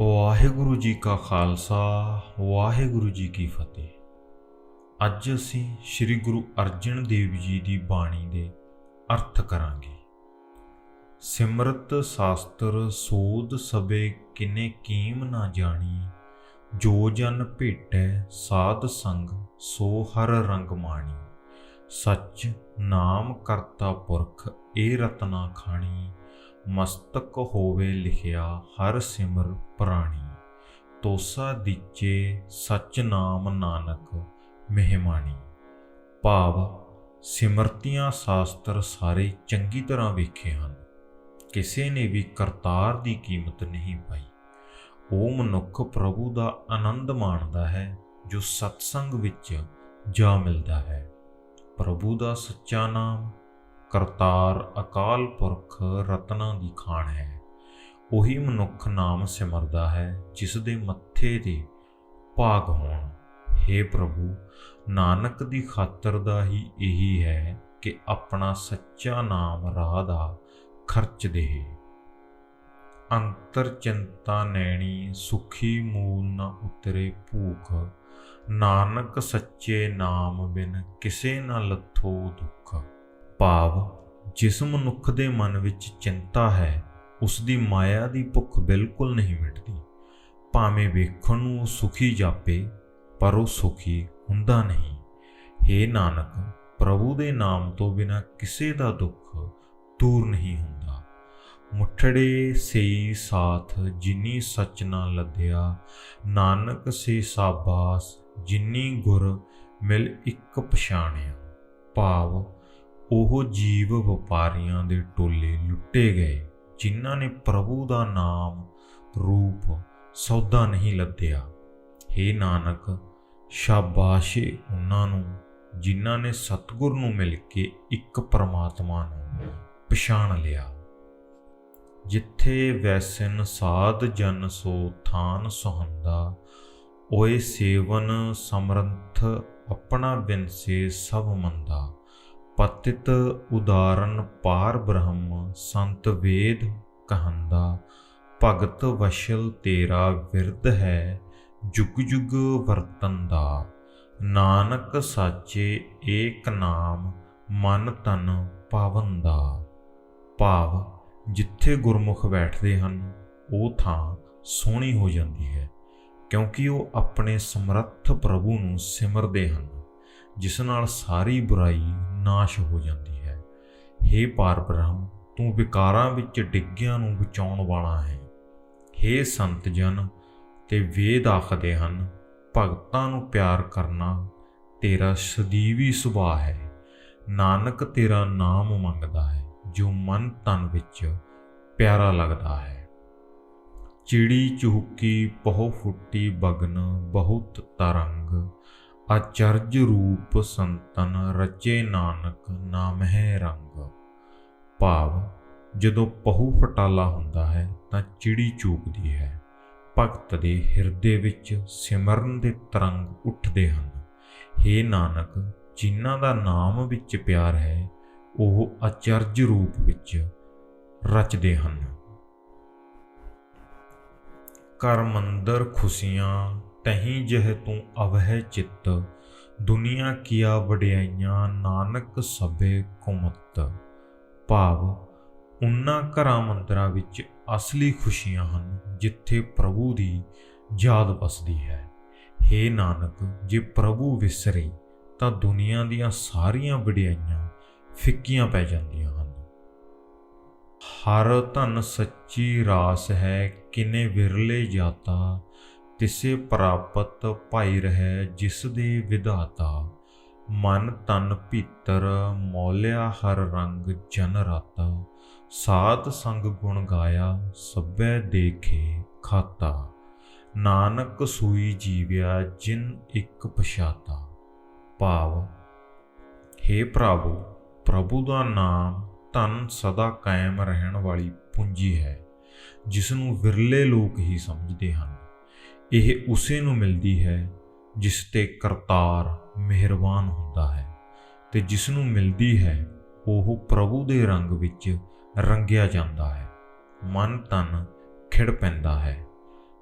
ਵਾਹਿਗੁਰੂ ਜੀ ਕਾ ਖਾਲਸਾ ਵਾਹਿਗੁਰੂ ਜੀ ਕੀ ਫਤਿਹ। ਅੱਜ ਅਸੀਂ ਸ੍ਰੀ ਗੁਰੂ ਅਰਜਨ ਦੇਵ ਜੀ ਦੀ ਬਾਣੀ ਦੇ ਅਰਥ ਕਰਾਂਗੇ। ਸਿਮਰਤ ਸ਼ਾਸਤਰ ਸੋਧ ਸਬੇ ਕਿਨੇ ਕੀਮ ਨਾ ਜਾਣੀ, ਜੋ ਜਨ ਭੇਟੈ ਸਾਧ ਸੰਗ ਸੋ ਹਰ ਰੰਗ ਮਾਣੀ। ਸੱਚ ਨਾਮ ਕਰਤਾ ਪੁਰਖ ਇਹ ਰਤਨਾ ਖਾਣੀ ਮਸਤਕ ਹੋਵੇ ਲਿਖਿਆ ਹਰ ਸਿਮਰ ਪ੍ਰਾਣੀ। ਤੋਸਾ ਦੀਚੇ ਸਚ ਨਾਮ ਨਾਨਕ ਮਹਿਮਾਣੀ ਭਾਵ, ਸਿਮਰਤੀਆਂ ਸ਼ਾਸਤਰ ਸਾਰੇ ਚੰਗੀ ਤਰ੍ਹਾਂ ਵੇਖੇ ਹਨ। ਕਿਸੇ ਨੇ ਵੀ ਕਰਤਾਰ ਦੀ ਕੀਮਤ ਨਹੀਂ ਪਾਈ। ਉਹ ਮਨੁੱਖ ਪ੍ਰਭੂ ਦਾ ਆਨੰਦ ਮਾਣਦਾ ਹੈ, ਜੋ ਸਤਸੰਗ ਵਿੱਚ ਜਾ ਮਿਲਦਾ ਹੈ। ਪ੍ਰਭੂ ਦਾ ਸੱਚਾ ਨਾਮ ਕਰਤਾਰ ਅਕਾਲ ਪੁਰਖ ਰਤਨਾਂ ਦੀ ਖਾਨ ਹੈ। ਉਹੀ ਮਨੁੱਖ ਨਾਮ ਸਿਮਰਦਾ ਹੈ, ਜਿਸ ਦੇ ਮੱਥੇ ਦੇ ਭਾਗ ਹੋਣ। हे ਪ੍ਰਭੂ, ਨਾਨਕ ਦੀ ਖਾਤਰ ਦਾ ਹੀ ਇਹੀ ਹੈ ਕਿ ਆਪਣਾ ਸੱਚਾ ਨਾਮ ਰਾਹ ਦਾ ਖਰਚ ਦੇ। ਅੰਤਰ ਚਿੰਤਾ ਨੈਣੀ, ਸੁਖੀ ਮੂਲ ਨਾ ਉਤਰੇ ਭੂਖ। ਨਾਨਕ ਸੱਚੇ ਨਾਮ ਬਿਨ ਕਿਸੇ ਨਾ ਲੱਥੋ ਦੁੱਖ। ਭਾਵ ਜਿਸ ਮਨੁੱਖ ਦੇ ਮਨ ਵਿੱਚ ਚਿੰਤਾ ਹੈ, ਉਸ ਦੀ ਮਾਇਆ ਦੀ ਭੁੱਖ ਬਿਲਕੁਲ ਨਹੀਂ ਮਿਟਦੀ। ਭਾਵੇਂ ਵੇਖਣ ਨੂੰ ਉਹ ਸੁਖੀ ਜਾਪੇ, ਪਰ ਉਹ ਸੁਖੀ ਹੁੰਦਾ ਨਹੀਂ। हे ਨਾਨਕ, ਪ੍ਰਭੂ ਦੇ ਨਾਮ ਤੋਂ ਬਿਨਾ ਕਿਸੇ ਦਾ ਦੁੱਖ ਦੂਰ ਨਹੀਂ ਹੁੰਦਾ। ਮੁਠੜੇ ਸਈ ਸਾਥ ਜਿਨੀ ਸਚ ਨਾ ਲੱਦਿਆ, ਨਾਨਕ ਸੇ ਸਾਬਾਸ ਜਿਨੀ ਗੁਰ ਮਿਲ ਇੱਕ ਪਛਾਣਿਆ। ਭਾਵ ਉਹ ਜੀਵ ਵਪਾਰੀਆਂ ਦੇ ਟੋਲੇ ਲੁੱਟੇ ਗਏ, ਜਿਨ੍ਹਾਂ ਨੇ ਪ੍ਰਭੂ ਦਾ ਨਾਮ, ਰੂਪ ਸੌਦਾ ਨਹੀਂ ਲੱਦਿਆ। हे ਨਾਨਕ, ਸ਼ਾਬਾਸ਼ੇ ਉਹਨਾਂ ਨੂੰ, ਜਿਨ੍ਹਾਂ ਨੇ ਸਤਿਗੁਰ ਨੂੰ ਮਿਲ ਕੇ ਇੱਕ ਪਰਮਾਤਮਾ ਨੂੰ ਪਛਾਣ ਲਿਆ। ਜਿੱਥੇ ਵੈਸਨ ਸਾਧ ਜਨ ਸੋ ਥਾਨ ਸੁਹੰਦਾ, ਓਏ ਸੇਵਨ ਸਮਰੰਥ ਆਪਣਾ ਬਿਨਸੇ ਸਭ ਮੰਦਾ। ਪਤਿਤ ਉਦਾਰਨ ਪਾਰ ਬ੍ਰਹਮ ਸੰਤ ਵੇਦ ਕਹੰਦਾ, ਭਗਤ ਵਸ਼ਲ ਤੇਰਾ ਵਿਰਧ ਹੈ, ਜੁਗ ਜੁਗ ਵਰਤਨ ਦਾ। ਨਾਨਕ ਸਾਚੇ ਏਕ ਨਾਮ, ਮਨ ਤਨ ਪਾਵਨ ਦਾ। ਭਾਵ, ਜਿੱਥੇ ਗੁਰਮੁਖ ਬੈਠਦੇ ਹਨ, ਉਹ ਥਾਂ ਸੋਹਣੀ ਹੋ ਜਾਂਦੀ ਹੈ, ਕਿਉਂਕਿ ਉਹ ਆਪਣੇ ਸਮਰੱਥ ਪ੍ਰਭੂ ਨੂੰ ਸਿਮਰਦੇ ਹਨ। ਜਿਸ ਨਾਲ ਸਾਰੀ ਬੁਰਾਈ ਨਾਸ਼ ਹੋ ਜਾਂਦੀ ਹੈ। हे ਪਾਰ ਬ੍ਰਹਮ ਤੂੰ ਵਿਕਾਰਾਂ ਵਿੱਚ ਡਿੱਗਿਆਂ ਨੂੰ ਬਚਾਉਣ ਵਾਲਾ ਹੈ। हे ਸੰਤ ਜਨ, ਤੇ ਵੇਦ ਆਖਦੇ ਹਨ, ਭਗਤਾਂ ਨੂੰ ਪਿਆਰ ਕਰਨਾ ਤੇਰਾ ਸਦੀਵੀ ਸੁਭਾਅ ਹੈ। ਨਾਨਕ ਤੇਰਾ ਨਾਮ ਮੰਗਦਾ ਹੈ, ਜੋ ਮਨ ਤਨ ਵਿੱਚ ਪਿਆਰਾ ਲੱਗਦਾ ਹੈ। ਚਿੜੀ ਚੁਹਕੀ ਬਹੁ ਫੁੱਟੀ ਬਗਨ, ਬਹੁਤ ਤਰੰਗ ਅਚਰਜ ਰੂਪ ਸੰਤਨ ਰਚੇ ਨਾਨਕ ਨਾਮ ਹੈ ਰੰਗ। ਭਾਵ, ਜਦੋਂ ਪਹੂ ਫਟਾਲਾ ਹੁੰਦਾ ਹੈ ਤਾਂ ਚਿੜੀ ਚੂਕਦੀ ਹੈ। ਭਗਤ ਦੇ ਹਿਰਦੇ ਵਿੱਚ ਸਿਮਰਨ ਦੇ ਤਰੰਗ ਉੱਠਦੇ ਹਨ। हे ਨਾਨਕ, ਜਿਨ੍ਹਾਂ ਦਾ ਨਾਮ ਵਿੱਚ ਪਿਆਰ ਹੈ, ਉਹ ਅਚਰਜ ਰੂਪ ਵਿੱਚ ਰਚਦੇ ਹਨ। ਕਰ ਮੰਦਰ ਖੁਸ਼ੀਆਂ ਤਹੀਂ ਜਹ ਤੂੰ ਅਵਹਿ ਚਿੱਤ, ਦੁਨੀਆ ਕੀਆ ਵਡਿਆਈਆਂ ਨਾਨਕ ਸਭੇ ਕੁਮਤ ਭਾਵ, ਉਨ੍ਹਾਂ ਘਰਾਂ ਮੰਦਰਾਂ ਵਿੱਚ ਅਸਲੀ ਖੁਸ਼ੀਆਂ ਹਨ ਜਿੱਥੇ ਪ੍ਰਭੂ ਦੀ ਯਾਦ ਵਸਦੀ ਹੈ। हे ਨਾਨਕ, ਜੇ ਪ੍ਰਭੂ ਵਿਸਰੇ, ਤਾਂ ਦੁਨੀਆ ਦੀਆਂ ਸਾਰੀਆਂ ਵਡਿਆਈਆਂ ਫਿੱਕੀਆਂ ਪੈ ਜਾਂਦੀਆਂ ਹਨ। ਹਰ ਧਨ ਸੱਚੀ ਰਾਸ ਹੈ, ਕਿਨੇ ਵਿਰਲੇ ਜਾਤਾ ਤਿਸੇ ਪ੍ਰਾਪਤ ਭਾਈ ਰਹਿ ਜਿਸ ਦੇ ਵਿਧਾਤਾ, ਮਨ ਤਨ ਭੀਤਰ ਮੌਲਿਆ ਹਰ ਰੰਗ ਜਨ ਰਾਤਾ ਸਾਤ ਸੰਗ ਗੁਣ ਗਾਇਆ ਸਭੈ ਦੇਖੇ ਖਾਤਾ, ਨਾਨਕ ਸੂਈ ਜੀਵਿਆ ਜਿਨ ਇੱਕ ਪਛਾਤਾ। ਭਾਵ हे ਪ੍ਰਭੂ ਪ੍ਰਭੂ ਦਾ ਨਾਮ ਧਨ ਸਦਾ ਕਾਇਮ ਰਹਿਣ ਵਾਲੀ ਪੂੰਜੀ ਹੈ ਜਿਸ ਨੂੰ ਵਿਰਲੇ ਲੋਕ ਹੀ ਸਮਝਦੇ ਹਨ। ਇਹ ਉਸੇ ਨੂੰ ਮਿਲਦੀ ਹੈ ਜਿਸ ਤੇ ਕਰਤਾਰ ਮਿਹਰਬਾਨ ਹੁੰਦਾ ਹੈ ਤੇ ਜਿਸ ਨੂੰ ਮਿਲਦੀ ਹੈ, ਉਹ ਪ੍ਰਭੂ ਦੇ ਰੰਗ ਵਿੱਚ ਰੰਗਿਆ ਜਾਂਦਾ ਹੈ। ਮਨ ਤਨ ਖਿੜ ਪੈਂਦਾ ਹੈ।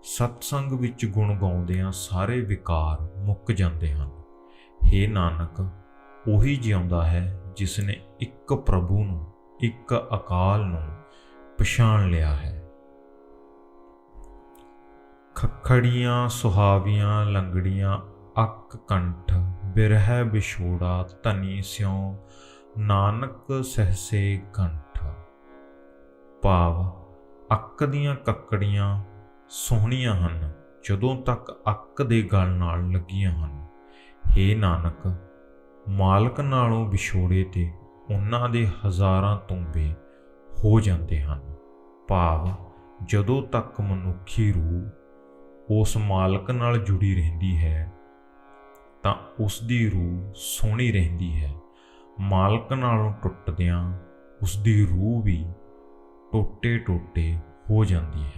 ਸਤਸੰਗ ਵਿੱਚ ਗੁਣ ਗਾਉਂਦਿਆਂ ਸਾਰੇ ਵਿਕਾਰ ਮੁੱਕ ਜਾਂਦੇ ਹਨ। ਹੇ ਨਾਨਕ, ਉਹੀ ਜਿਉਂਦਾ ਹੈ ਜਿਸ ਨੇ ਇੱਕ ਪ੍ਰਭੂ ਨੂੰ, ਇੱਕ ਅਕਾਲ ਨੂੰ ਪਛਾਣ ਲਿਆ ਹੈ। ਖਖੜੀਆਂ ਸੁਹਾਵੀਆਂ ਲੰਗੜੀਆਂ ਅੱਕ ਕੰਠ, ਬਿਰਹਿ ਵਿਛੋੜਾ ਧਨੀ ਸਿਉ, ਨਾਨਕ ਸਹਸੇ ਕੰਠ। ਭਾਵ, ਅੱਕ ਦੀਆਂ ਕੱਕੜੀਆਂ ਸੋਹਣੀਆਂ ਹਨ, ਜਦੋਂ ਤੱਕ ਅੱਕ ਦੇ ਗਲ ਨਾਲ ਲੱਗੀਆਂ ਹਨ। हे ਨਾਨਕ, ਮਾਲਕ ਨਾਲੋਂ ਵਿਛੋੜੇ ਤੇ ਉਹਨਾਂ ਦੇ ਹਜ਼ਾਰਾਂ ਤੁੰਬੇ ਹੋ ਜਾਂਦੇ ਹਨ। ਭਾਵ, ਜਦੋਂ ਤੱਕ ਮਨੁੱਖੀ ਰੂਹ ਉਸ ਮਾਲਕ ਨਾਲ ਜੁੜੀ ਰਹਿੰਦੀ ਹੈ, ਤਾਂ ਉਸ ਦੀ ਰੂਹ ਸੋਹਣੀ ਰਹਿੰਦੀ ਹੈ। ਮਾਲਕ ਨਾਲੋਂ ਟੁੱਟਦਿਆਂ ਉਸ ਦੀ ਰੂਹ ਵੀ ਟੋਟੇ-ਟੋਟੇ ਹੋ ਜਾਂਦੀ ਹੈ।